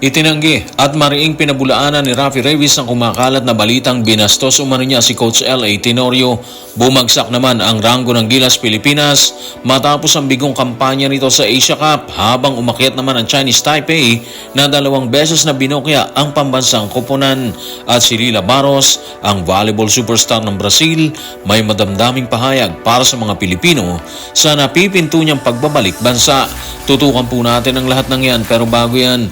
Itinanggi at mariing pinabulaanan ni Rafi Revis ang kumakalat na balitang binastos umano niya si Coach L.A. Tenorio. Bumagsak naman ang ranggo ng Gilas Pilipinas matapos ang bigong kampanya nito sa Asia Cup habang umakyat naman ang Chinese Taipei na dalawang beses na binokya ang pambansang koponan at si Lila Barros, ang volleyball superstar ng Brazil, may madamdaming pahayag para sa mga Pilipino sa napipinto niyang pagbabalik bansa. Tutukan po natin ang lahat ng yan pero bago yan,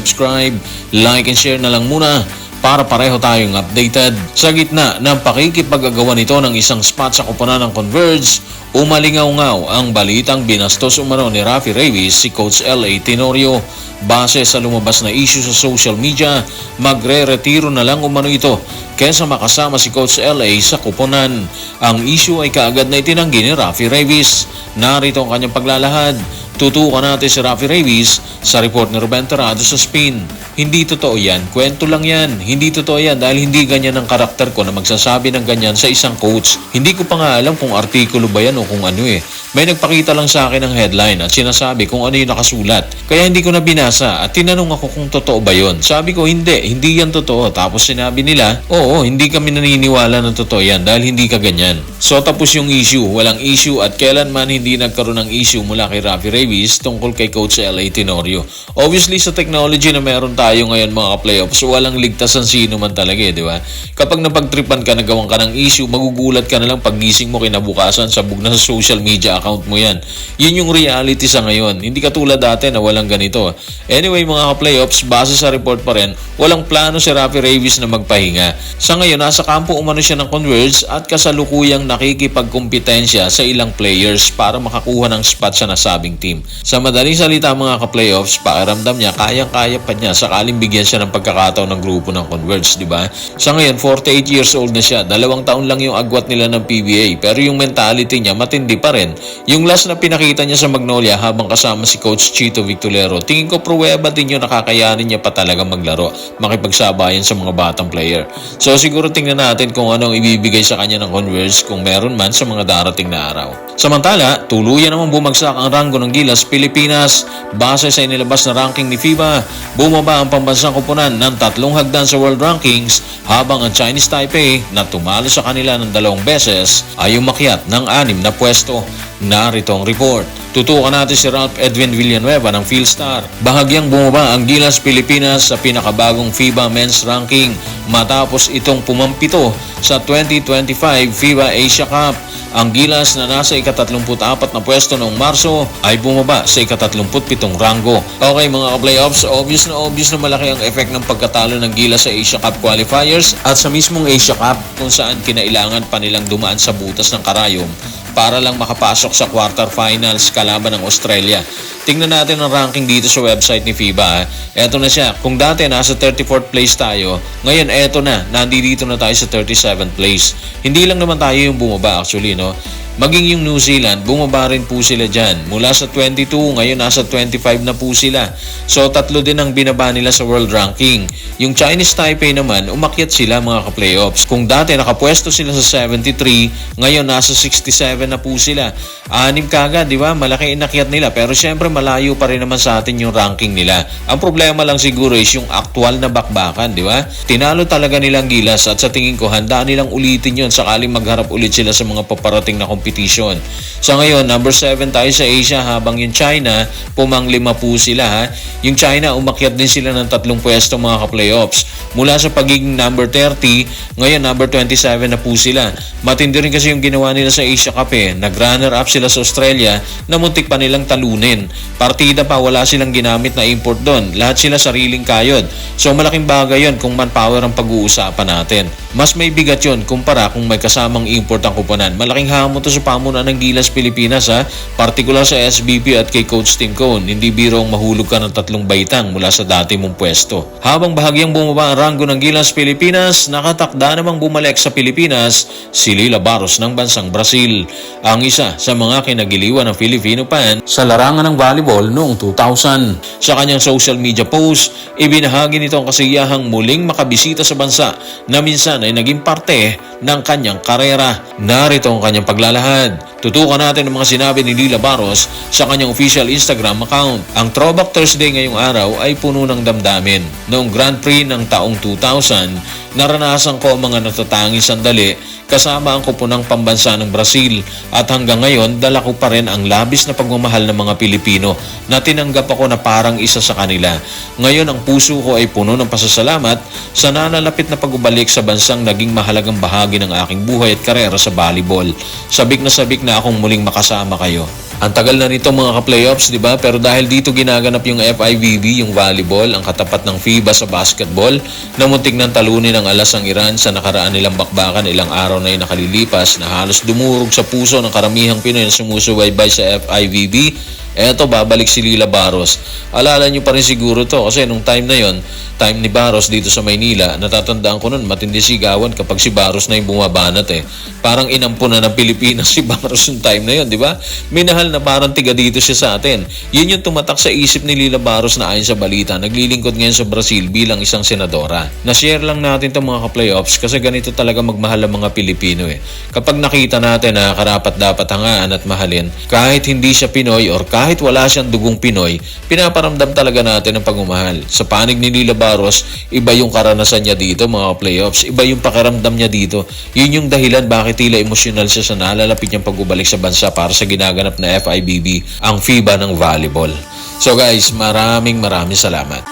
pakisubscribe, like and share na lang muna para pareho tayong updated. Sa gitna ng pakikipagagawa nito ng isang spot sa koponan ng Converge, umalingaw-ngaw ang balitang binastos umano ni Rafi Revis si Coach L.A. Tenorio. Base sa lumabas na issue sa social media, magre-retiro na lang umano ito kesa makasama si Coach L.A. sa koponan. Ang issue ay kaagad na itinanggi ni Rafi Revis. Narito ang kanyang paglalahad. Tutukan natin si Rafi Revis sa report ni Ruben Terrado sa Spin. Hindi totoo yan. Kwento lang yan. Hindi totoo yan dahil hindi ganyan ang karakter ko na magsasabi ng ganyan sa isang coach. Hindi ko pa nga alam kung artikulo ba yan o kung ano eh. May nagpakita lang sa akin ng headline at sinasabi kung ano yung nakasulat. Kaya hindi ko na binasa at tinanong ako kung totoo ba yon. Sabi ko hindi, hindi yan totoo. Tapos sinabi nila, oo, hindi kami naniniwala na totoo yan dahil hindi ka ganyan. So tapos yung issue, walang issue at kailanman hindi nagkaroon ng issue mula kay Rafi Revis tungkol kay Coach L.A. Tenorio. Obviously sa technology na meron tayo ngayon mga playoffs, walang ligtas ang sino man talaga eh, di ba? Kapag napagtripan ka, nagawan ka ng issue, magugulat ka na lang pagising mo kinabukasan, sabog na sa social media account mo yan. Yun yung reality sa ngayon. Hindi katulad dati na walang ganito. Anyway mga ka-playoffs, base sa report pa rin, walang plano si Rafi Revis na magpahinga. Sa ngayon, nasa kampo umano siya ng Converge at kasalukuyang nakikipagkumpetensya sa ilang players para makakuha ng spot sa nasabing team. Sa madaling salita mga ka-playoffs, pakiramdam niya, kayang-kaya pa niya sakaling bigyan siya ng pagkakataon ng grupo ng Converge, di ba? Sa ngayon, 48 years old na siya. Dalawang taon lang yung agwat nila ng PBA. Pero yung mentality niya, matindi pa rin. Yung last na pinakita niya sa Magnolia habang kasama si Coach Chito Victolero, tingin ko pruweba din yun nakakayanin niya pa talaga maglaro, makipagsabayan sa mga batang player. So siguro tingnan natin kung anong ibibigay sa kanya ng Converge kung meron man sa mga darating na araw. Samantala, tuluyan naman bumagsak ang ranggo ng Gilas Pilipinas base sa inilabas na ranking ni FIBA. Bumaba ang pambansang kupunan ng tatlong hagdan sa World Rankings habang ang Chinese Taipei na tumalo sa kanila ng dalawang beses ay umakyat ng anim na pwesto. Narito ang report. Tutukan natin si Ralph Edwin Villanueva ng Philstar. Bahagyang bumaba ang Gilas Pilipinas sa pinakabagong FIBA Men's Ranking matapos itong pumampito sa 2025 FIBA Asia Cup. Ang Gilas na nasa ika-34 na pwesto noong Marso ay bumaba sa ika-37 ranggo. Okay mga ka-playoffs, obvious na obvious na malaki ang effect ng pagkatalo ng Gilas sa Asia Cup qualifiers at sa mismong Asia Cup kung saan kinailangan pa nilang dumaan sa butas ng karayom para lang makapasok sa quarterfinals kalaban ng Australia. Tingnan natin ang ranking dito sa website ni FIBA. Eto na siya. Kung dati nasa 34th place tayo, ngayon eto na. Nandito na tayo sa 37th place. Hindi lang naman tayo yung bumaba actually, no? Maging yung New Zealand, bumaba rin po sila dyan. Mula sa 22, ngayon nasa 25 na po sila. So tatlo din ang binaba nila sa world ranking. Yung Chinese Taipei naman, umakyat sila mga ka-playoffs. Kung dati nakapwesto sila sa 73, ngayon nasa 67 na po sila. Anim kagad, di ba? Malaki inakyat nila. Pero syempre malayo pa rin naman sa atin yung ranking nila. Ang problema lang siguro is yung actual na bakbakan, di ba? Tinalo talaga nilang gilas at sa tingin ko handa nilang ulitin yon sakaling magharap ulit sila sa mga paparating na competition. Sa ngayon, number 7 tayo sa Asia habang yung China, pumanglima po sila ha. Yung China, umakyat din sila ng tatlong pwesto mga ka-playoffs. Mula sa pagiging number 30, ngayon number 27 na po sila. Matindi rin kasi yung ginawa nila sa Asia Cup eh. Nag-runner up sila sa Australia na muntik pa nilang talunin. Partida pa, wala silang ginamit na import doon. Lahat sila sariling kayod. So malaking bagay yon kung manpower ang pag-uusapan natin. Mas may bigat yon kumpara kung may kasamang import ang kuponan. Malaking hamon to sa pamunan ng Gilas Pilipinas ha. Partikular sa SBP at kay Coach Tim Cone. Hindi birong mahulog ka ng tatlong baitang mula sa dati mong pwesto. Habang bahagyang bumaba ang ranggo ng Gilas Pilipinas, nakatakda namang bumalik sa Pilipinas si Lila Barros ng bansang Brazil. Ang isa sa mga kinagiliwan ng Filipino fan sa larangan ng volleyball noong 2000. Sa kanyang social media post, ibinahagi nito ang kasiyahang muling makabisita sa bansa na minsan ay naging parte ng kanyang karera. Narito ang kanyang paglalahad. Tutukan natin ang mga sinabi ni Lila Barros sa kanyang official Instagram account. Ang Throwback Thursday ngayong araw ay puno ng damdamin. Noong Grand Prix ng taong 2000, naranasan ko ang mga natatanging sandali kasama ang kupunang pambansa ng Brazil at hanggang ngayon dala ko pa rin ang labis na pagmamahal ng mga Pilipino na tinanggap ako na parang isa sa kanila. Ngayon ang puso ko ay puno ng pasasalamat sa nanalapit na pagbabalik sa bansang naging mahalagang bahagi ng aking buhay at karera sa volleyball. Sabik na sabik na akong muling makasama kayo. Ang tagal na nito mga ka-playoffs, di ba? Pero dahil dito ginaganap yung FIVB, yung volleyball, ang katapat ng FIBA sa basketball, na muntik ng talunin ng alas ang Iran sa nakaraan nilang bakbakan ilang araw na yung nakalilipas na halos dumurog sa puso ng karamihang Pinoy na sumusubaybay sa FIVB. Eto, babalik si Lila Barros. Alala nyo pa rin siguro to kasi nung time na yon, time ni Barros dito sa Maynila, natatandaan ko nun, matindi sigawan kapag si Barros na yung bumabanat eh. Parang inampo na ng Pilipinas si Barros yung time na yon, di ba? Minahal na parang tiga dito siya sa atin. Yun yung tumatak sa isip ni Lila Barros na ayon sa balita, naglilingkod ngayon sa Brazil bilang isang senadora. Na-share lang natin itong mga ka-playoffs kasi ganito talaga magmahal ang mga Pilipino eh. Kapag nakita natin na karapat dapat hangaan at mahalin, kahit hindi siya Pinoy or kahit wala siyang dugong Pinoy, pinaparamdam talaga natin ang pagmamahal. Sa panig ni Lila Barros, iba yung karanasan niya dito mga playoffs, iba yung pakiramdam niya dito. Yun yung dahilan bakit tila emosyonal siya sa nalalapit niyang pagbabalik sa bansa para sa ginaganap na FIVB ang FIBA ng volleyball. So guys, maraming maraming salamat.